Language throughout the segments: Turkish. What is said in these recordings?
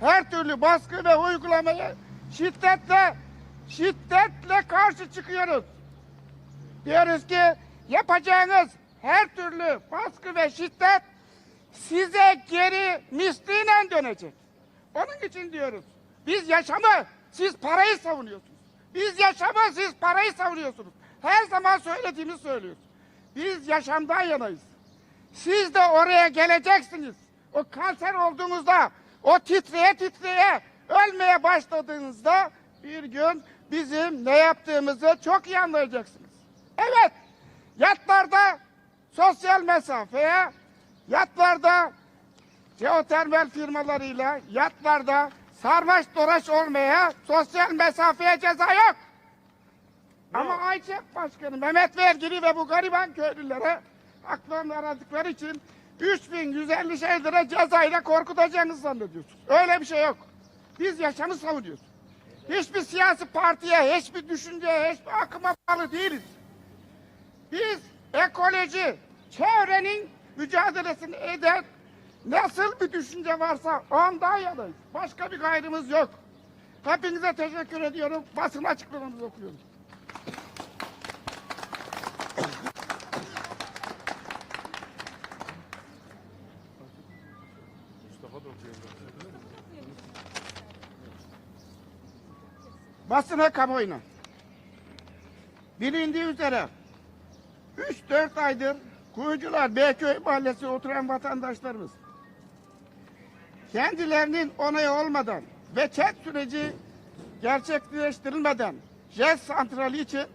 her türlü baskı ve uygulamaya şiddetle şiddetle karşı çıkıyoruz. Diyoruz ki yapacağınız her türlü baskı ve şiddet size geri misliyle dönecek. Onun için diyoruz. Biz yaşamı, siz parayı savunuyorsunuz. Biz yaşamı, siz parayı savunuyorsunuz. Her zaman söylediğimi söylüyoruz. Biz yaşamdan yanayız. Siz de oraya geleceksiniz. O kanser olduğunuzda, o titreye titreye ölmeye başladığınızda bir gün bizim ne yaptığımızı çok iyi anlayacaksınız. Evet, yatlarda sosyal mesafeye, yatlarda jeotermal firmalarıyla yatlarda sarmaş doraş olmaya sosyal mesafeye ceza yok. Ama Ayça Başkanı Mehmet Vergili ve bu gariban köylülere haklarını aradıkları için 3150 şey lira cezayla korkutacağınızı zannediyorsunuz. Öyle bir şey yok. Biz yaşamı savunuyoruz. Hiçbir siyasi partiye, hiçbir düşünceye, hiçbir akıma bağlı değiliz. Biz ekoloji, çevrenin mücadelesini eden nasıl bir düşünce varsa ondan yanayız. Başka bir gayrımız yok. Hepinize teşekkür ediyorum. Basın açıklamanızı okuyorum. Basına kamuoyuna. Bilindiği üzere 3-4 aydır Kuyucular Beyköy Mahallesi oturan vatandaşlarımız kendilerinin onayı olmadan ve çet süreci gerçekleştirilmeden JES santrali için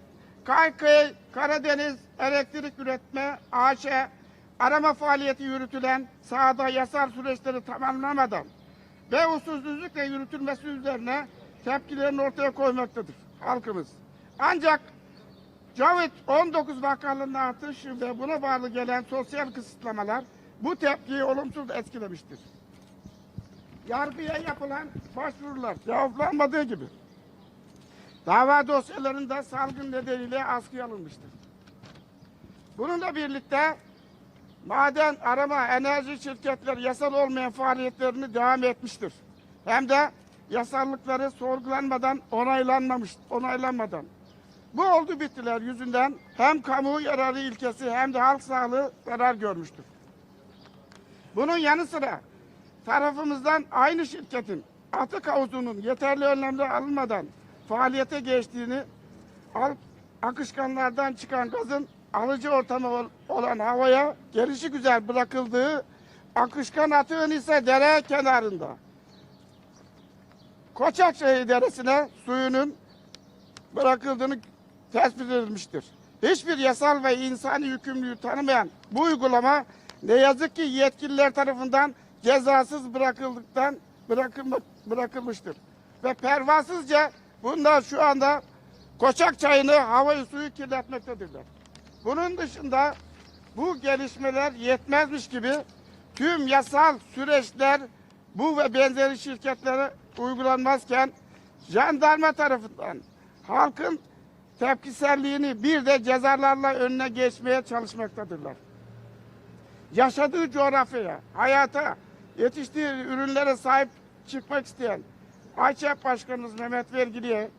Kaykay Karadeniz Elektrik Üretme AŞ arama faaliyeti yürütülen sahada yasal süreçleri tamamlamadan ve usulsüzlükle yürütülmesi üzerine tepkilerini ortaya koymaktadır halkımız. Ancak Covid-19 vakalarının artışı ve buna bağlı gelen sosyal kısıtlamalar bu tepkiyi olumsuz etkilemiştir. Yargıya yapılan başvurular cevaplanmadığı gibi dava dosyalarında salgın nedeniyle askıya alınmıştır. Bununla birlikte maden arama enerji şirketleri yasal olmayan faaliyetlerini devam etmiştir. Hem de yasallıkları sorgulanmadan onaylanmamış, onaylanmadan. Bu oldu bittiler yüzünden hem kamu yararı ilkesi hem de halk sağlığı zarar görmüştür. Bunun yanı sıra tarafımızdan aynı şirketin atık havuzunun yeterli önlemler alınmadan faaliyete geçtiğini, al- akışkanlardan çıkan gazın alıcı ortamı ol- olan havaya gelişi güzel bırakıldığı akışkan atığın ise dere kenarında. Koçakçayı Deresi'ne suyunun bırakıldığını tespit edilmiştir. Hiçbir yasal ve insani yükümlülüğü tanımayan bu uygulama ne yazık ki yetkililer tarafından cezasız bırakıldıktan bırakılmıştır. Ve pervasızca bunlar şu anda Koçak çayını, havayı, suyu kirletmektedirler. Bunun dışında bu gelişmeler yetmezmiş gibi tüm yasal süreçler bu ve benzeri şirketlere uygulanmazken jandarma tarafından halkın tepkiselliğini bir de cezalarla önüne geçmeye çalışmaktadırlar. Yaşadığı coğrafyaya, hayata, yetiştiği ürünlere sahip çıkmak isteyen Ayçep Başkanımız Mehmet Vergili'ye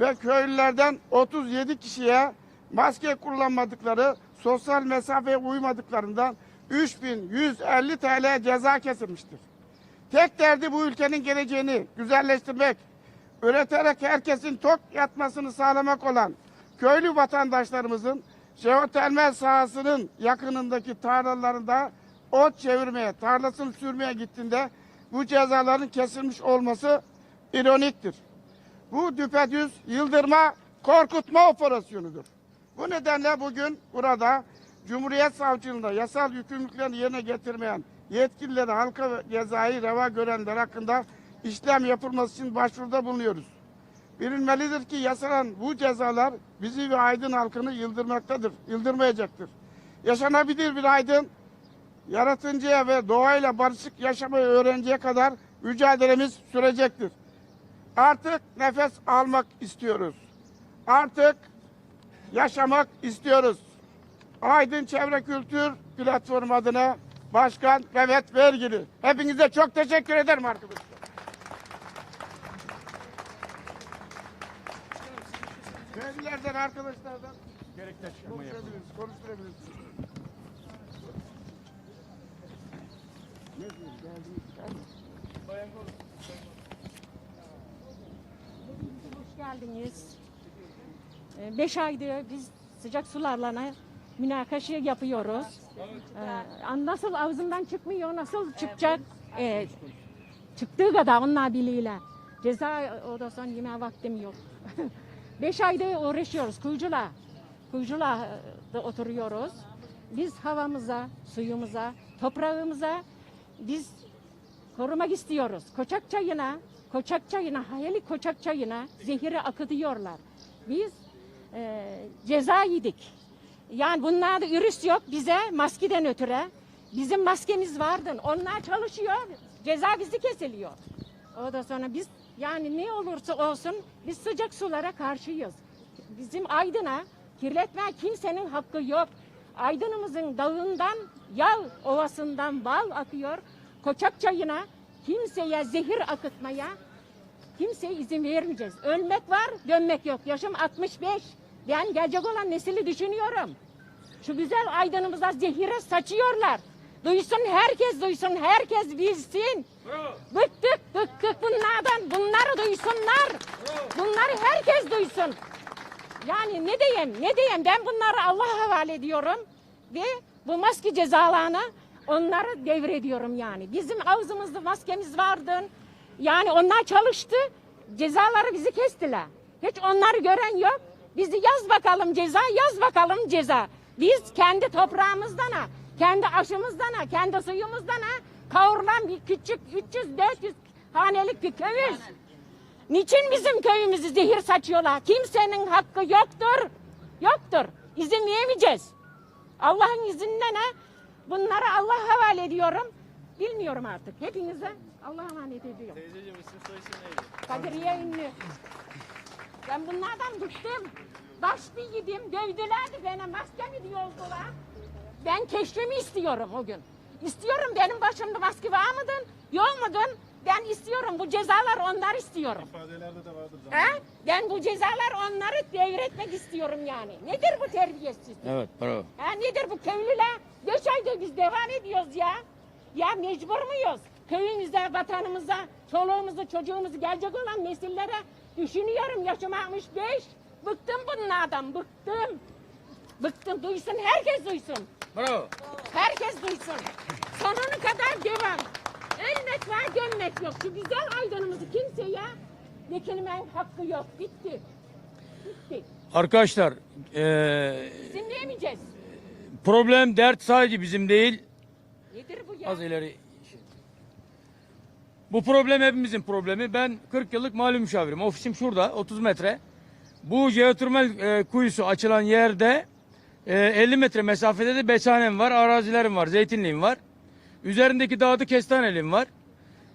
ve köylülerden 37 kişiye maske kullanmadıkları, sosyal mesafeye uymadıklarından 3150 TL ceza kesilmiştir. Tek derdi bu ülkenin geleceğini güzelleştirmek, üreterek herkesin tok yatmasını sağlamak olan köylü vatandaşlarımızın jeotermal sahasının yakınındaki tarlalarında ot çevirmeye, tarlasını sürmeye gittiğinde bu cezaların kesilmiş olması ironiktir. Bu düpedüz yıldırma, korkutma operasyonudur. Bu nedenle bugün burada Cumhuriyet Savcılığında yasal yükümlülüklerini yerine getirmeyen yetkilileri halka ve cezayı reva görenler hakkında işlem yapılması için başvuruda bulunuyoruz. Bilinmelidir ki yasalan bu cezalar bizi ve Aydın halkını yıldırmaktadır, yıldırmayacaktır. Yaşanabilir bir Aydın, yaratıncıya ve doğayla barışık yaşamayı öğrenceye kadar mücadelemiz sürecektir. Artık nefes almak istiyoruz. Artık yaşamak istiyoruz. Aydın Çevre Kültür Platformu adına Başkan Mehmet Vergili. Hepinize çok teşekkür ederim arkadaşlar. Kendilerden arkadaşlardan gerekli açıklamayı yapın. Ne diyor? Geldiniz. Bayan Hoş geldiniz. Ee, beş aydır biz sıcak sularla münakaşa yapıyoruz. Ee, Nasıl ağzından çıkmıyor, nasıl çıkacak? Ee, çıktığı kadar onlar biliyle. Ceza odasından yeme vaktim yok. Beş aydır uğraşıyoruz kuyucula. Kuyucula da oturuyoruz. Biz havamıza, suyumuza, toprağımıza biz korumak istiyoruz. Koçak çayına, koçak çayına, hayali koçak çayına zehiri akıtıyorlar. Biz e, ceza yedik. Yani bunlarda virüs yok bize maskeden ötürü. Bizim maskemiz vardı. Onlar çalışıyor. Ceza bizi kesiliyor. O da sonra biz yani ne olursa olsun biz sıcak sulara karşıyız. Bizim Aydın'a kirletme kimsenin hakkı yok. Aydın'ımızın dağından, yal ovasından bal akıyor. Koçak çayına kimseye zehir akıtmaya kimseye izin vermeyeceğiz. Ölmek var, dönmek yok. Yaşım 65. Ben gelecek olan nesili düşünüyorum. Şu güzel aydınımıza zehire saçıyorlar. Duysun herkes duysun, herkes bilsin. Bıktık, bıktık bunlardan. Bunları duysunlar. Bunları herkes duysun. Yani ne diyeyim, ne diyeyim ben bunları Allah'a havale ediyorum. Ve bu maske cezalarını onlara devrediyorum yani. Bizim ağzımızda maskemiz vardı. Yani onlar çalıştı. Cezaları bizi kestiler. Hiç onları gören yok. Bizi yaz bakalım ceza, yaz bakalım ceza. Biz kendi toprağımızdan, ha, kendi aşımızdan, ha, kendi suyumuzdan ha, kavurulan bir küçük 300-400 hanelik bir köyüz. Niçin bizim köyümüzü zehir saçıyorlar? Kimsenin hakkı yoktur. Yoktur. İzin vermeyeceğiz. Allah'ın izninden ha. Bunları Allah'a havale ediyorum. Bilmiyorum artık. Hepinize Allah'a emanet ediyorum. Teyzeciğim isim soy isim neydi? Kadriye ünlü. Ben bunlardan bıktım. Taşlı yedim, dövdülerdi beni, maskemi diyoldular. Ben keşfimi istiyorum o gün. İstiyorum benim başımda maske var mıdın, yok mudun? Ben istiyorum, bu cezalar onlar istiyorum. İfadelerde de vardır He? Ben bu cezalar onları devretmek istiyorum yani. Nedir bu terbiyesizlik? Evet bravo. Ha nedir bu köylüler? Beş aydır biz devam ediyoruz ya. Ya mecbur muyuz? Köyümüze, vatanımıza, çoluğumuzu, çocuğumuzu gelecek olan nesillere düşünüyorum. Yaşım 65. Bıktım bunlardan, bıktım. Bıktım, duysun, herkes duysun. Bravo. Herkes duysun. Sonuna kadar devam. Ölmek var, dönmek yok. Şu güzel aydınımızı kimseye lekelemenin hakkı yok. Bitti. Bitti. Arkadaşlar eee, Dinleyemeyeceğiz. problem dert sadece bizim değil. Nedir bu ya? Az ileri. Bu problem hepimizin problemi. Ben 40 yıllık mali müşavirim. Ofisim şurada 30 metre. Bu jeotermal e, kuyusu açılan yerde e, 50 metre mesafede de besanem var, arazilerim var, zeytinliğim var. Üzerindeki dağda kestaneliğim var.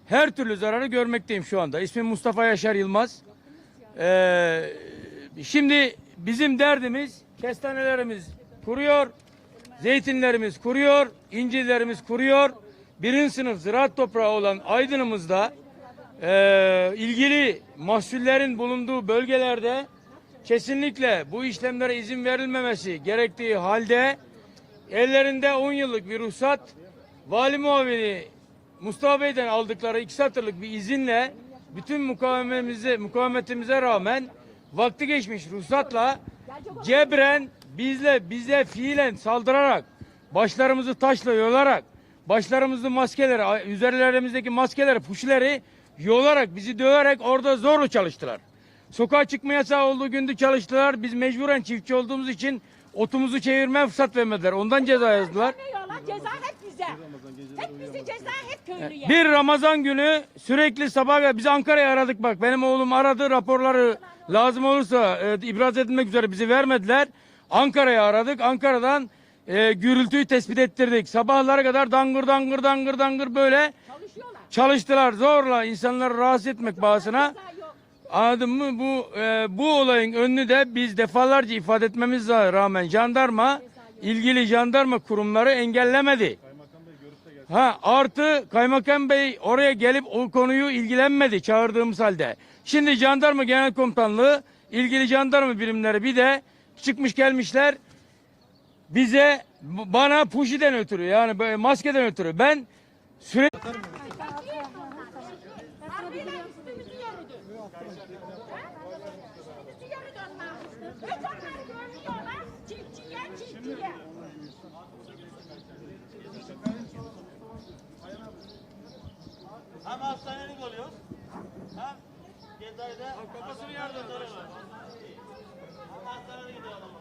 Her türlü zararı görmekteyim şu anda. İsmim Mustafa Yaşar Yılmaz. Ee, şimdi bizim derdimiz kestanelerimiz kuruyor, zeytinlerimiz kuruyor, incirlerimiz kuruyor. Birinci sınıf ziraat toprağı olan Aydın'ımızda ee, ilgili mahsullerin bulunduğu bölgelerde kesinlikle bu işlemlere izin verilmemesi gerektiği halde ellerinde 10 yıllık bir ruhsat vali muavini Mustafa Bey'den aldıkları iki satırlık bir izinle bütün mukavemetimize, mukavemetimize rağmen vakti geçmiş ruhsatla cebren bizle bize fiilen saldırarak başlarımızı taşla yolarak başlarımızı maskeleri üzerlerimizdeki maskeleri puşleri yolarak bizi döverek orada zorla çalıştılar. Sokağa çıkma yasağı olduğu günde çalıştılar. Biz mecburen çiftçi olduğumuz için otumuzu çevirmeye fırsat vermediler. Ondan ceza yazdılar. Ceza hep bize. Hep bize ceza hep köylüye. Bir Ramazan günü sürekli sabah biz Ankara'ya aradık bak. Benim oğlum aradı raporları lazım olursa e, ibraz edilmek üzere bizi vermediler. Ankara'ya aradık. Ankara'dan e, gürültüyü tespit ettirdik. Sabahlara kadar dangır dangır dangır dangır böyle Çalışıyorlar. çalıştılar zorla insanları rahatsız etmek. Ceza yok. Anladın mı? Bu e, bu olayın önünü de biz defalarca ifade etmemize rağmen jandarma ilgili jandarma kurumları engellemedi. Ha artı kaymakam bey oraya gelip o konuyu ilgilenmedi çağırdığımız halde. Şimdi jandarma genel komutanlığı ilgili jandarma birimleri bir de çıkmış gelmişler bize bana puşiden ötürü yani böyle maskeden ötürü ben sürekli Hem hastanelik oluyoruz. Hem Gezay'da kafasını yardım ediyorlar. Hem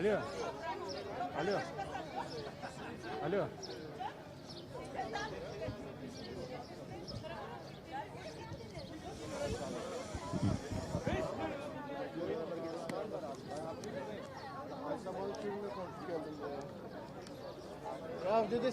Alo. Alo. Alo. Ya dede